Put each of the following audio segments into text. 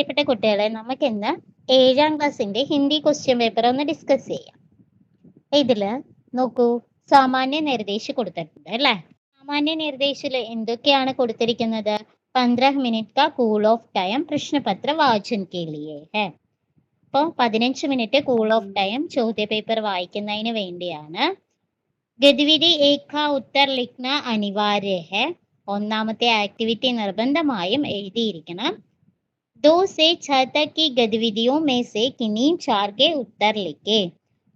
പ്രിയപ്പെട്ട കുട്ടികളെ നമുക്ക് ഇന്ന് ഏഴാം ക്ലാസ്സിന്റെ ഹിന്ദി ക്വസ്റ്റ്യൻ പേപ്പർ ഒന്ന് ഡിസ്കസ് ചെയ്യാം. ഇതിൽ നോക്കൂ സാമാന്യ നിർദ്ദേശം കൊടുത്തിട്ടുണ്ട് അല്ലേ? സാമാന്യ നിർദ്ദേശിൽ എന്തൊക്കെയാണ് കൊടുത്തിരിക്കുന്നത്? പന്ത്രഹ് മിനിറ്റ് കാ കൂൾ ഓഫ് ടൈം പ്രശ്നപത്ര വാചൻ കെ ഹെ. അപ്പോൾ പതിനഞ്ച് മിനിറ്റ് കൂൾ ഓഫ് ടൈം ചോദ്യ പേപ്പർ വായിക്കുന്നതിന് വേണ്ടിയാണ്. ഗതിവിധി ഏക ഉത്തർ ലിഖ്ന അനിവാര്യ ഹെ. ഒന്നാമത്തെ ആക്ടിവിറ്റി നിർബന്ധമായും എഴുതിയിരിക്കണം. दो से छह तक की गतिविधियों में से किन्हीं चार के उत्तर लिखे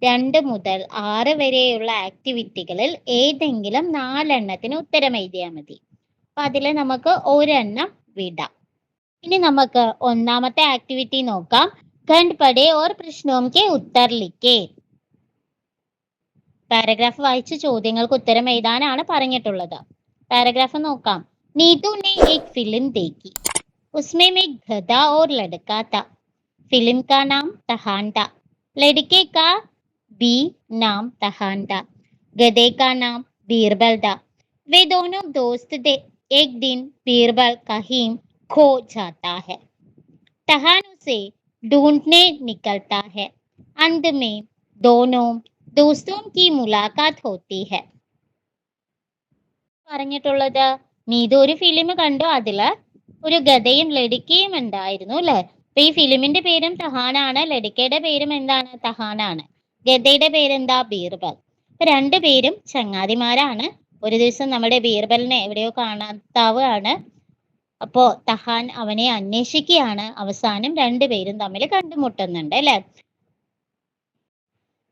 രണ്ട് മുതൽ ആറ് വരെയുള്ള ആക്ടിവിറ്റികളിൽ ഏതെങ്കിലും നാലെണ്ണത്തിന് ഉത്തരം എഴുതിയാൽ മതി അപ്പൊ അതിൽ നമുക്ക് ഒരെണ്ണം വിടാം ഇനി നമുക്ക് ഒന്നാമത്തെ ആക്ടിവിറ്റി നോക്കാം ഖണ്ഡ് പടേ ഓർ പ്രശ്നവും കെ ഉത്തർ ലിക്കേ പാരഗ്രാഫ് വായിച്ച് ചോദ്യങ്ങൾക്ക് ഉത്തരം എഴുതാനാണ് പറഞ്ഞിട്ടുള്ളത് പാരഗ്രാഫ് നോക്കാം നീതു ने एक फिल्म देखी उसमें में गधा और लड़का था फिल्म का नाम तहान था लड़के का भी नाम तहान था गधे का नाम बीरबल था वे दोनों दोस्त थे एक दिन बीरबल कहीं खो जाता है तहान उसे ढूंढने निकलता है अंत में दोनों दोस्तों की मुलाकात होती है പറഞ്ഞിട്ടുള്ളത് നീതു ഒരു ഫിലിം കണ്ടു അതില് ഒരു ഗതയും ലഡിക്കയും ഉണ്ടായിരുന്നു അല്ലെ? അപ്പൊ ഈ ഫിലിമിന്റെ പേരും തഹാനാണ്. ലഡിക്കയുടെ പേരും എന്താണ്? തഹാനാണ്. ഗതയുടെ പേരെന്താ? ബീർബൽ. അപ്പൊ രണ്ടുപേരും ചങ്ങാതിമാരാണ്. ഒരു ദിവസം നമ്മുടെ ബീർബലിനെ എവിടെയോ കാണാത്താവുകയാണ്. അപ്പോ തഹാൻ അവനെ അന്വേഷിക്കുകയാണ്. അവസാനം രണ്ടുപേരും തമ്മിൽ കണ്ടുമുട്ടുന്നുണ്ട് അല്ലെ?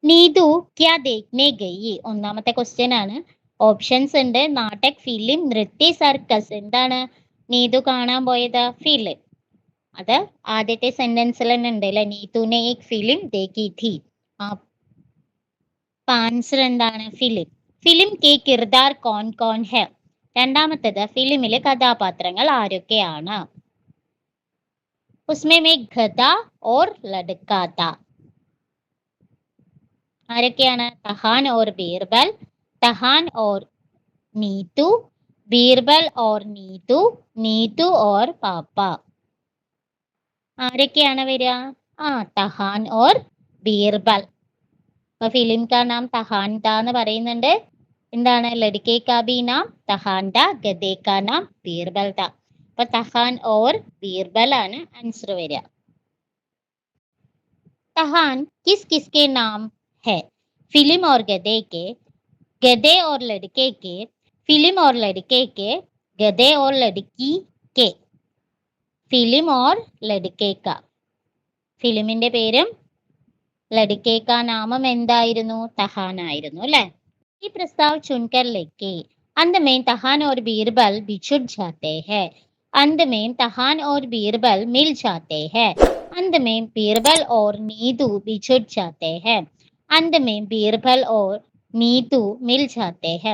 നീതു ക്യാ ദേഖ്നെ ഗയി? ഒന്നാമത്തെ ക്വസ്റ്റ്യൻ ആണ്. ഓപ്ഷൻസ് ഉണ്ട്. നാടക് ഫിലിം നൃത്തി സർക്കസ്. എന്താണ്? നീതു കാണാൻ പോയത് ഫിലിം അത് ആദ്യത്തെ സെന്റൻസിൽ തന്നെ ഉണ്ട് അല്ലെ നീതുനെ ഏക് ഫിലിം ദേഖി ധീ ആൻസർ എന്താണ് ഫിലിം ഫിലിം കെ കിർദാർ കോൺ കോൺ ഹെ. രണ്ടാമത്തേത് ഫിലിമിലെ കഥാപാത്രങ്ങൾ ആരൊക്കെയാണ്? ഉസ്മേ മേ ഗധ ഓർ ലഡ്ക ത ആരൊക്കെയാണ്? തഹാൻ ഓർ ബീർബൽ തഹാൻ ഓർ നീതു ബീർബൽ ഓർ നീതു നീതു ഓർ പാപ്പ. ആരൊക്കെയാണ് വരിക? ആ തഹാൻ ഓർ ബീർബൽ. അപ്പൊ ഫിലിം കാ നാം തഹാൻ ത എന്ന് പറയുന്നുണ്ട്. എന്താണ്? ലഡ്കെ കാബി നാം തഹാൻ ത ഗദേ കാ നാം ബീർബൽ ത അപ്പൊ തഹാൻ ഓർ ബീർബൽ ആണ് ആൻസർ വരിക. തഹാൻ കിസ് കിസ്കെ നാം ഹെ? ഫിലിം ഓർ ഗദേ കെ? ഗദേ ഓർ ലഡ്കെ फिल्म और लड़के के गधे और लड़की के ഫിലിം ഓർ ലഡിക്കേക്ക ഫിലിമിന്റെ പേരും ലഡിക്കേക്ക നാമം എന്തായിരുന്നു തഹാൻ ആയിരുന്നു അല്ലെ ഈ പ്രസ്താവ് ചുൻകർ ലെക്കെ अंत में तहान और बीरबल बिछुड़ जाते हैं अंत में तहान और बीरबल मिल जाते हैं अंत में बीरबल और नीतू बिछुड़ जाते हैं अंत में बीरबल और നീതു മിൽ ജാത്തെ ഹെ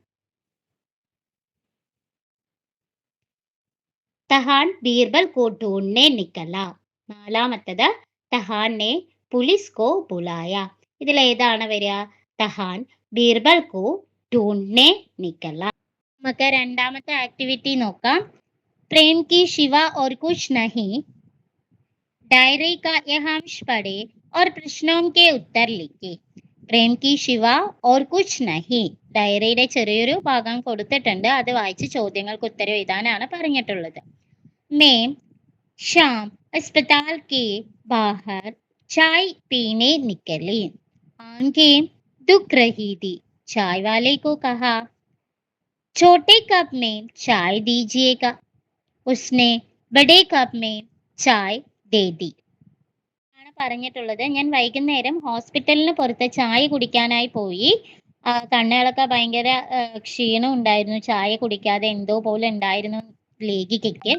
തഹാൻ ബീർബൽ കോ ढूंढने निकला നാലാമത്തത് തഹാൻ ने पुलिस को बुलाया ഇതിൽ ഏതാണ് വരിക തഹാൻ ബീർബൽ കോ ढूंढने निकला നമുക്ക് രണ്ടാമത്തെ ആക്ടിവിറ്റി നോക്കാം പ്രേം की शिवा और कुछ नहीं डायरी का यह अंश पढ़े और प्रश्नों के उत्तर लिखे പ്രേം की शिवा और कुछ नहीं ഡയറിയുടെ ചെറിയൊരു ഭാഗം കൊടുത്തിട്ടുണ്ട് അത് വായിച്ച് ചോദ്യങ്ങൾക്ക് ഉത്തരം എഴുതാനാണ് പറഞ്ഞിട്ടുള്ളത് मैं शाम अस्पताल के बाहर चाय पीने निकली आंखें दुख रही थी चाय वाले को कहा छोटे कप में चाय दीजिएगा उसने बड़े कप में चाय दे दी ആണ് പറഞ്ഞിട്ടുള്ളത് ഞാൻ വൈകുന്നേരം ഹോസ്പിറ്റലിന് പുറത്ത് ചായ കുടിക്കാനായി പോയി ആ, കണ്ണുകളൊക്കെ ഭയങ്കര ആ, ക്ഷീണം ഉണ്ടായിരുന്നു ചായ കുടിക്കാതെ എന്തോ പോലെ ഉണ്ടായിരുന്നു ലേഖികയ്ക്ക്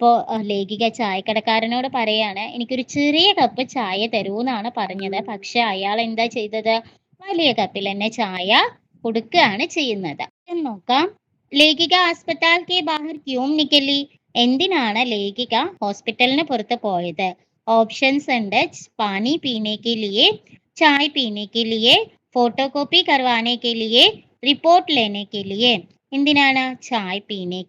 അപ്പോൾ ലേഖിക ചായക്കടക്കാരനോട് പറയാണ് എനിക്കൊരു ചെറിയ കപ്പ് ചായ തരൂന്നാണ് പറഞ്ഞത്. പക്ഷെ അയാൾ എന്താ ചെയ്തത്? വലിയ കപ്പിൽ തന്നെ ചായ കൊടുക്കുകയാണ് ചെയ്യുന്നത്. നോക്കാം. ലേഖിക ആസ്പത്രാൽ കെ ബാഹിർ ക്യൂം നിക്കലി. എന്തിനാണ് ലേഖിക ഹോസ്പിറ്റലിന് പുറത്ത് പോയത്? ഓപ്ഷൻസ് ഉണ്ട്. പാനി പീനെ കെ ലിയെ ചായ് പീനെ ഫോട്ടോ കോപ്പി കർവാനെ റിപ്പോർട്ട് ലേനക്കിലിയെ എന്തിനാണ്? ചായ് പീനെ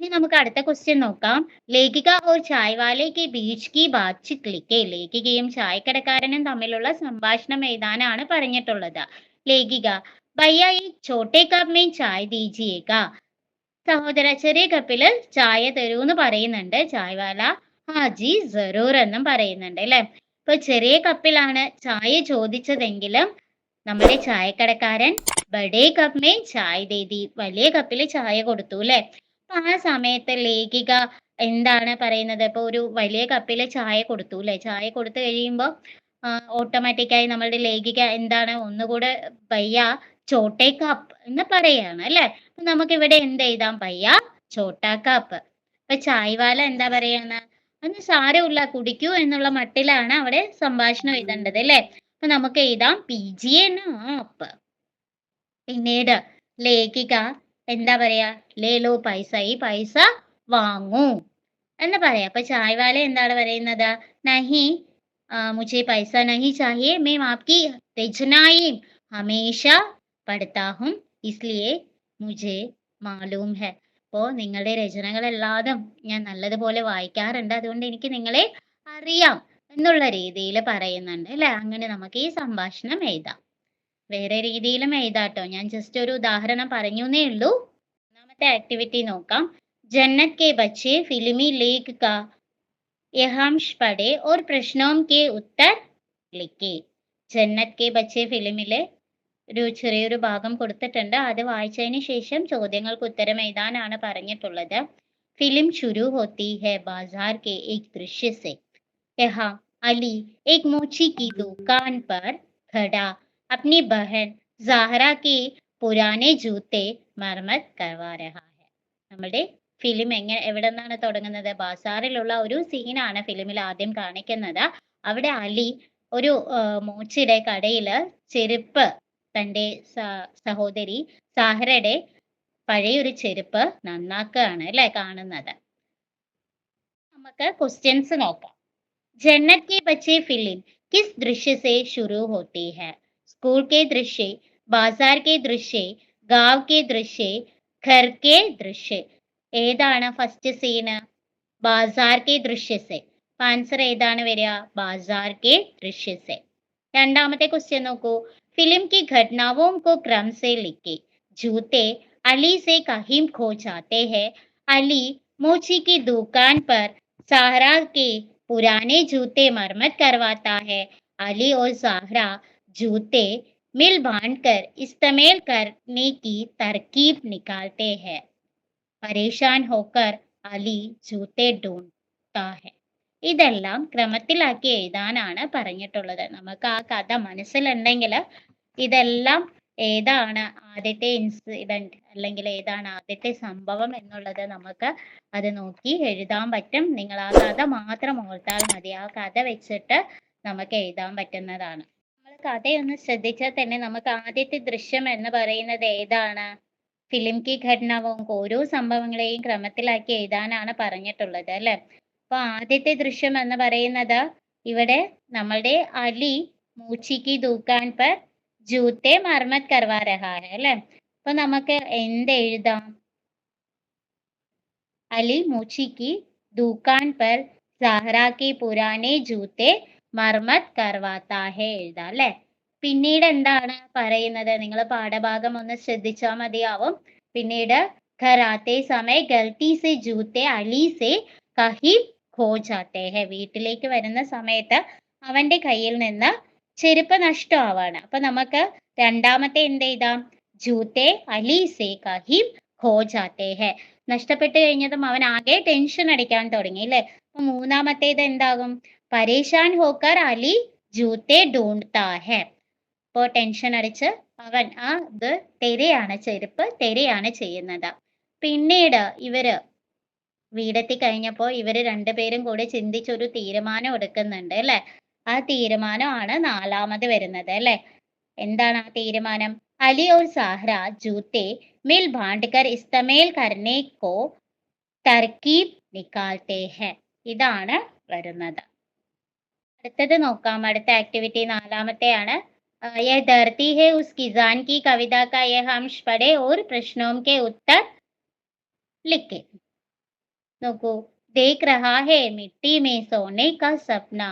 ഇനി നമുക്ക് അടുത്ത ക്വസ്റ്റ്യൻ നോക്കാം. ലേഖിക ഓർ ചായവാലയ്ക്ക് ബീച്ച് കി ബാത്ചിത് ലിഖെ ലേഖികയും ചായക്കടക്കാരനും തമ്മിലുള്ള സംഭാഷണം എഴുതാനാണ് പറഞ്ഞിട്ടുള്ളത്. ലേഖിക ഭയ്യ ഈ ചോട്ടെ കപ്പ് ചായ ദീജിയേക്ക സഹോദര ചെറിയ കപ്പിൽ ചായ തരൂ എന്ന് പറയുന്നുണ്ട് ചായവാല. ഹാജി ജറൂർ എന്നും പറയുന്നുണ്ട് അല്ലെ? ഇപ്പൊ ചെറിയ കപ്പിലാണ് ചായ ചോദിച്ചതെങ്കിലും നമ്മുടെ ചായക്കടക്കാരൻ ബഡേ കപ്പ് മേ ചായ ദേദി വലിയ കപ്പിൽ ചായ കൊടുത്തു അല്ലെ? അപ്പൊ ആ സമയത്ത് ലേഖിക എന്താണ് പറയുന്നത്? ഇപ്പൊ ഒരു വലിയ കപ്പിൽ ചായ കൊടുത്തു അല്ലെ? ചായ കൊടുത്തു കഴിയുമ്പോൾ ഓട്ടോമാറ്റിക്കായി നമ്മളുടെ ലേഖിക എന്താണ്? ഒന്നുകൂടെ പയ്യ ചോട്ടെ കപ്പ് എന്ന് പറയാണ് അല്ലെ? അപ്പൊ നമുക്ക് ഇവിടെ എന്ത് എഴുതാം? പയ്യ ചോട്ടാ കപ്പ് ഇപ്പൊ ചായ്വാല എന്താ പറയാണ്? അന്ന് സാരമില്ല കുടിക്കൂ എന്നുള്ള മട്ടിലാണ് അവിടെ സംഭാഷണം എഴുതേണ്ടത് അല്ലെ? അപ്പൊ നമുക്ക് എഴുതാം പി ജി ആപ്പ്. പിന്നീട് ലേഖിക എന്താ പറയാ? ലേലോ പൈസ ഈ പൈസ വാങ്ങൂ. എന്ന് പറയാം. അപ്പൊ ചായ്വാല എന്താണ് പറയുന്നത്? നഹി മുച്ച പൈസ നഹി ചാഹിയെ മേ ആപ്കി രചനായും ഹമേഷ പഠിത്താഹും ഇസ്ലിയെ മുജെ മാലൂം ഹെ. അപ്പോ നിങ്ങളുടെ രചനകളെല്ലാതും ഞാൻ നല്ലതുപോലെ വായിക്കാറുണ്ട്. അതുകൊണ്ട് എനിക്ക് നിങ്ങളെ അറിയാം എന്നുള്ള രീതിയിൽ പറയുന്നുണ്ട്. അല്ലെ? അങ്ങനെ നമുക്ക് ഈ സംഭാഷണം എഴുതാം. വേറെ രീതിയിലും എഴുതാട്ടോ. ഞാൻ ജസ്റ്റ് ഒരു ഉദാഹരണം പറഞ്ഞു എന്നേ ഉള്ളൂ. ഒന്നാമത്തെ ആക്ടിവിറ്റി നോക്കാം. ജന്നത് കെ ബച്ചെ ഫിലിമി ലീഗ് കാ യഹാംഷ് പടേ ഒരു പ്രശ്നവും കെ ഉത്തർ ലിക്കെ. ജന്നത് കെ ബച്ചെ ഫിലിമിലെ ഒരു ചെറിയൊരു ഭാഗം കൊടുത്തിട്ടുണ്ട്. അത് വായിച്ചതിന് ശേഷം ചോദ്യങ്ങൾക്ക് ഉത്തരം എഴുതാനാണ് പറഞ്ഞിട്ടുള്ളത്. ഫിലിം ശുരു ഹോത്തി ഹെ ബാസാർ കെ ഏക് ദൃശ്യസെ യഹാ അലി ഏക് മൂച്ചി കി ദുക്കാൻ പർ ഖടാ अपनी बहन जाहरा के पुराने जूते मरम्मत करवा रहा है നമ്മുടെ ഫിലിം എങ്ങനെ എവിടെ നിന്നാണ് തുടങ്ങുന്നത് ബാസാറിലുള്ള ഒരു സീനാണ് ഫിലിമിൽ ആദ്യം കാണിക്കുന്നത് അവിടെ അലി ഒരു മോച്ചിയുടെ കടയില് ചെരുപ്പ് തന്റെ സഹോദരി സാഹറയുടെ പഴയൊരു ചെരുപ്പ് നന്നാക്കുകയാണ് അല്ലെ കാണുന്നത് നമുക്ക് ക്വസ്റ്റ്യൻസ് നോക്കാം जन्नत के बच्चे फिल्म किस दृश्य से शुरू होती है स्कूल के दृश्य बाजार के दृश्य गांव के दृश्य घर के दृश्य ഏതാണ് first scene Bazaar K ദൃശ്യസെ answer ഏതാണ് വരിക ബാസാർ കെ ദൃശ്യസെ രണ്ടാമത്തെ ക്വസ്റ്റ്യൻ നോക്കൂ ഫിലിം की घटनाओं को क्रम से लिखे जूते अली से कहीं खो जाते हैं अली मोची की दुकान पर साहरा के पुराने जूते मरम्मत करवाता है अली और साहरा जूते मिल बांध कर इस्तेमाल करने की तरकीब निकालते हैं പരേഷാൻ ഹോക്കർ അലി ജൂത്തെ ഡൂൺതാ ഹെ ഇതെല്ലാം ക്രമത്തിലാക്കി എഴുതാനാണ് പറഞ്ഞിട്ടുള്ളത് നമുക്ക് ആ കഥ മനസ്സിലുണ്ടെങ്കിൽ ഇതെല്ലാം ഏതാണ് ആദ്യത്തെ ഇൻസിഡന്റ് അല്ലെങ്കിൽ ഏതാണ് ആദ്യത്തെ സംഭവം എന്നുള്ളത് നമുക്ക് അത് നോക്കി എഴുതാൻ പറ്റും നിങ്ങൾ ആ കഥ മാത്രം ഓർത്താൽ മതി ആ കഥ വെച്ചിട്ട് നമുക്ക് എഴുതാൻ പറ്റുന്നതാണ് നമ്മൾ കഥയൊന്ന് ശ്രദ്ധിച്ചാൽ തന്നെ നമുക്ക് ആദ്യത്തെ ദൃശ്യം എന്ന് പറയുന്നത് ഏതാണ്? ഫിലിം കി ഘടനാവും ഓരോ സംഭവങ്ങളെയും ക്രമത്തിലാക്കി എഴുതാനാണ് പറഞ്ഞിട്ടുള്ളത് അല്ലെ? അപ്പൊ ആദ്യത്തെ ദൃശ്യം എന്ന് പറയുന്നത് ഇവിടെ നമ്മളുടെ അലി മൂച്ചിക്ക് ദൂക്കാൻ പർ ജൂത്തെ മർമത് കർവാ രഹാ ഹെ അല്ലെ? അപ്പൊ നമുക്ക് എന്ത് എഴുതാം? അലി മൂച്ചിക്ക് ദൂക്കാൻ പർ സഹറാക്കി പുരാനെ ജൂത്തെ മർമത് കർവാത്താ ഹേ എഴുതാം അല്ലെ? പിന്നീട് എന്താണ് പറയുന്നത്? നിങ്ങൾ പാഠഭാഗം ഒന്ന് ശ്രദ്ധിച്ചാൽ മതിയാവും. പിന്നീട് ഖരാത്തെ സമയ ഗൽത്തി സെ ജൂത്തെ അലി സെ കഹി ഖോജാത്തെ. ഹെ വീട്ടിലേക്ക് വരുന്ന സമയത്ത് അവന്റെ കയ്യിൽ നിന്ന് ചെരുപ്പ് നഷ്ടമാവാണ്. അപ്പൊ നമുക്ക് രണ്ടാമത്തെ എന്ത് ചെയ്താം ജൂത്തെ അലി സെ കഹി ഖോജാത്തെ. ഹെ നഷ്ടപ്പെട്ടു കഴിഞ്ഞതും അവൻ ആകെ ടെൻഷൻ അടിക്കാൻ തുടങ്ങി അല്ലെ? അപ്പൊ മൂന്നാമത്തേത് എന്താകും? പരേഷാൻ ഹോക്കർ അലി ജൂത്തെ ഡൂണ്ടാ ഹെ. ഇപ്പോ ടെൻഷൻ അടിച്ച് അവൻ ആ ഇത് തെരയാണ് ചെരുപ്പ് തെരയാണ് ചെയ്യുന്നത്. പിന്നീട് ഇവർ വീടെത്തി കഴിഞ്ഞപ്പോൾ ഇവർ രണ്ടുപേരും കൂടി ചിന്തിച്ചൊരു തീരുമാനം എടുക്കുന്നുണ്ട് അല്ലെ? ആ തീരുമാനമാണ് നാലാമത് വരുന്നത് അല്ലെ? എന്താണ് ആ തീരുമാനം? അലി ഓർ സാഹ്ര ജൂത്തെ മിൽ ഭാണ്ഡ്കർ ഇസ്തമേൽ കർണേക്കോ തർക്കീബ് നിക്കാൽത്തെ ഹെ. ഇതാണ് വരുന്നത്. അടുത്തത് നോക്കാം അടുത്ത ആക്ടിവിറ്റി നാലാമത്തെയാണ് अ, यह धरती है उस किसान की कविता का यह अंश पढ़े और प्रश्नों के उत्तर लिखे നോക്കൂ देख रहा है मिट्टी में सोने का सपना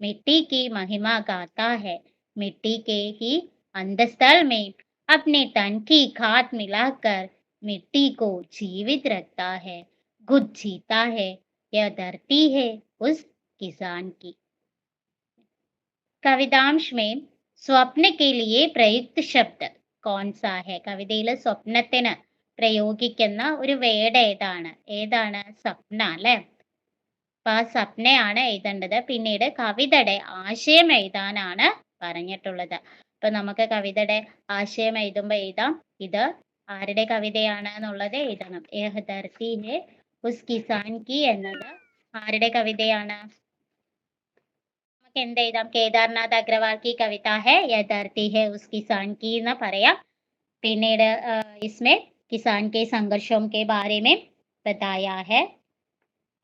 मिट्टी की महिमा गाता है मिट्टी के ही अंधस्थल में अपने तन की खाद मिलाकर मिट्टी को जीवित रखता है खुद जीता है यह धरती है उस किसान की കവിതാംശ് में സ്വപ്ന കെലിയെ പ്രയുക്ത ശബ്ദ. കോൺസാ ഹെ കവിതയിലെ സ്വപ്നത്തിന് പ്രയോഗിക്കുന്ന ഒരു വേഡ് ഏതാണ്? ഏതാണ്? സ്വപ്ന അല്ലെ? അപ്പൊ ആ സ്വപ്നയാണ് എഴുതേണ്ടത്. പിന്നീട് കവിതയുടെ ആശയം എഴുതാനാണ് പറഞ്ഞിട്ടുള്ളത്. അപ്പൊ നമുക്ക് കവിതയുടെ ആശയം എഴുതുമ്പോ എഴുതാം. ഇത് ആരുടെ കവിതയാണ് എന്നുള്ളത് എഴുതണം. ഏഹ് ധർത്തിയിലെ ഉസ് കിസാൻ കി എന്നത് ആരുടെ കവിതയാണ്? കെന്ത ഇതാം കേദാർനാഥ് അഗ്രവാൾക്കി കവിത ഹെ യഥാർത്ഥി ഹെ ഉസ്കി സാൻകി എന്ന് പറയാം പിന്നീട് ഇസ്മേ കിസാൻ കെ സംഘർഷം കെ ബാരേമേ ബതായാ ഹെ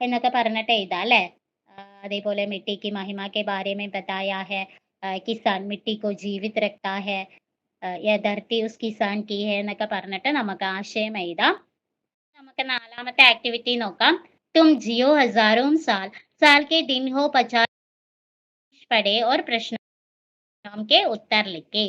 എന്നൊക്കെ പറഞ്ഞിട്ട് എഴുതാം അല്ലേ അതേപോലെ മിട്ടിക്ക് മഹിമയ്ക്ക് ബാരേമേ ബതായാ ഹെ കിസാൻ മിട്ടിക്കോ ജീവിത് രക്താ ഹെ യഥാർത്ഥി ഉസ് കിസാൻ കി ഹെ എന്നൊക്കെ പറഞ്ഞിട്ട് നമുക്ക് ആശയം എഴുതാം നമുക്ക് നാലാമത്തെ ആക്ടിവിറ്റി നോക്കാം തും ജിയോ ഹസാറും സാൽ സാൽ കെ ദിൻ ഹോ പച്ചാ पढ़े और प्रश्नों के उत्तर लिखे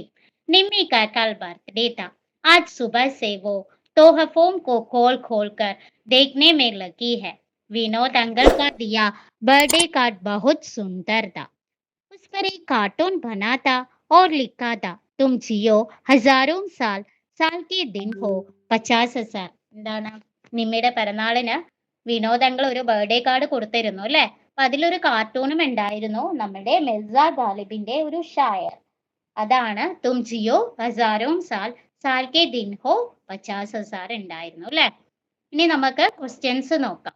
निम्मी का कल बर्थडे था आज सुबह से वो तोहफों को खोल खोल कर देखने में लगी है विनोद अंकल का दिया बर्थडे कार्ड बहुत सुंदर था उस पर एक कार्टून बना था और लिखा था तुम जियो हजारों साल साल के दिन हो പച്ചാസ് ഹസാർ എന്താണ് നിമ്മിയുടെ പിറന്നാളിന് വിനോദ് അങ്കിൾ ഒരു ബർത്ത്ഡേ കാർഡ് കൊടുത്തിരുന്നു അല്ലെ അപ്പൊ അതിലൊരു കാർട്ടൂണും ഉണ്ടായിരുന്നു നമ്മുടെ മിർസ ഗാലിബിന്റെ ഒരു ഷായർ. അതാണ് തും ജിയോ ഹസാരോം സാൽ സാൽ കെ ദിൻ ഹോ പച്ചാസ് ഹസാർ ഉണ്ടായിരുന്നു അല്ലെ? ഇനി നമുക്ക് ക്വസ്റ്റ്യൻസ് നോക്കാം.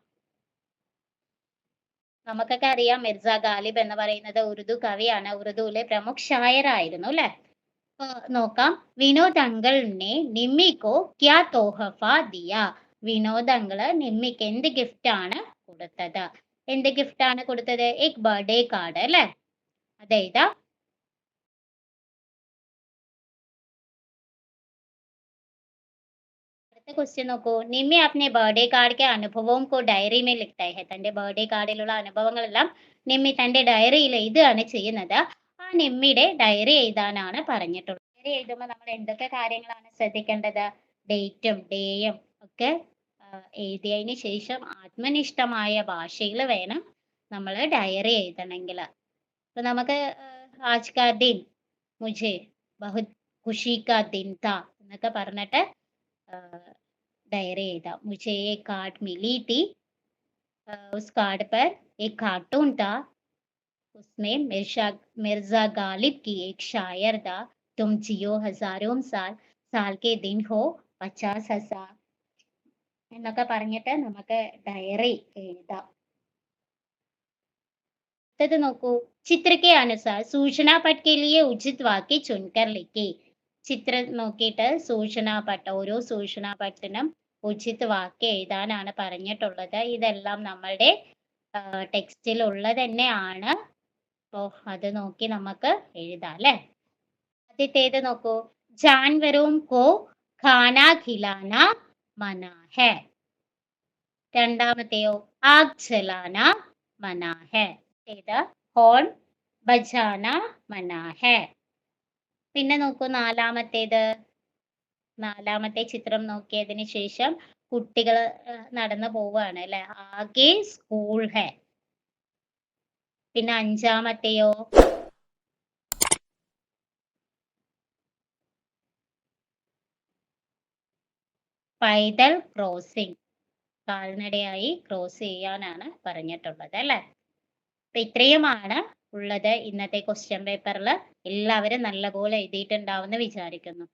നമുക്കൊക്കെ അറിയാം മിർസ ഗാലിബ് എന്ന് പറയുന്നത് ഉറുദു കവിയാണ്. ഉറുദുവിലെ പ്രമുഖ ഷായർ ആയിരുന്നു അല്ലെ നോക്കാം. വിനോദ് അങ്കിളിനെ നിമ്മിക്കോ ക്യാ തോഹഫ ദിയ. വിനോദ് അങ്കിൾ നിമ്മിക്ക് എന്ത് ഗിഫ്റ്റ് ആണ് കൊടുത്തത്? എന്ത് ഗിഫ്റ്റ് ആണ് കൊടുത്തത്? എക് ബർത്ത്ഡേ കാർഡ് അല്ലെ? അതെ ഇതാ ക്വസ്റ്റ്യൻ നോക്കൂ. നിമ്മി ആപ്നെ ബർത്ത്ഡേ കാർഡിന്റെ അനുഭവവും കോ ഡയറി മേ ലിഖ്തായി ഹെ തന്റെ ബർത്ത്ഡേ കാർഡിലുള്ള അനുഭവങ്ങളെല്ലാം നിമ്മി തന്റെ ഡയറിയിൽ എഴുതുകയാണ് ചെയ്യുന്നത്. ആ നിമ്മിയുടെ ഡയറി എഴുതാനാണ് പറഞ്ഞിട്ടുള്ളത്. ഡയറി എഴുതുമ്പോൾ നമ്മൾ എന്തൊക്കെ കാര്യങ്ങളാണ് ശ്രദ്ധിക്കേണ്ടത്? ഡേറ്റും ഡേയും ഒക്കെ എഴുതിയതിന് ശേഷം ആത്മനിഷ്ഠമായ ഭാഷയിൽ വേണം നമ്മൾ ഡയറി എഴുതണമെങ്കിൽ. അപ്പൊ നമുക്ക് ആജ് കാ ദിൻ മുജെ ബഹുത് ഖുഷി കാ ദിൻ ത എന്നൊക്കെ പറഞ്ഞിട്ട് ഡയറി എഴുതാം. മുജെ एक कार्ड मिली थी उस कार्ड पर एक कार्टून था उसमें मिर्जा मिर्जा गालिब की एक शायर था तुम जियो हजारों साल साल के दिन हो पचास हजार എന്നൊക്കെ പറഞ്ഞിട്ട് നമുക്ക് ഡയറി എഴുതാം. അടുത്തത് നോക്കൂ. ചിത്ര അനുസാ അനുസാർ സൂചനാ ഉചിത് വാക്യ ചുൻകർ ലിക്കി. ചിത്രം നോക്കിയിട്ട് സൂചനാ പട്ട ഓരോ സൂചനാ പട്ടിനും ഉചിത് വാക്ക് എഴുതാനാണ് പറഞ്ഞിട്ടുള്ളത്. ഇതെല്ലാം നമ്മളുടെ ടെക്സ്റ്റിൽ ഉള്ളത് തന്നെയാണ് അപ്പോ അത് നോക്കി നമുക്ക് എഴുതാം അല്ലെ? ആദ്യത്തേത് നോക്കൂ. ജാൻവരവും കോ ഖാന ഖിലാന മന ഹെ രണ്ടാമത്തെയോ ആഗ് ജലാന ഏത്? ഹോൺ ബജാന മന പിന്നെ നോക്കൂ നാലാമത്തേത്. നാലാമത്തെ ചിത്രം നോക്കിയതിന് ശേഷം കുട്ടികൾ നടന്നു പോവുകയാണ് അല്ലെ? ആകെ സ്കൂൾ ഹെ. പിന്നെ അഞ്ചാമത്തെയോ പൈതൽ ക്രോസിംഗ്. കാൽനടയായി ക്രോസ് ചെയ്യാനാണ് പറഞ്ഞിട്ടുള്ളത് അല്ലെ? അപ്പൊ ഇത്രയുമാണ് ഉള്ളത് ഇന്നത്തെ ക്വസ്റ്റ്യൻ പേപ്പറിൽ എല്ലാവരും നല്ലപോലെ എഴുതിയിട്ടുണ്ടാവുമെന്ന് വിചാരിക്കുന്നു.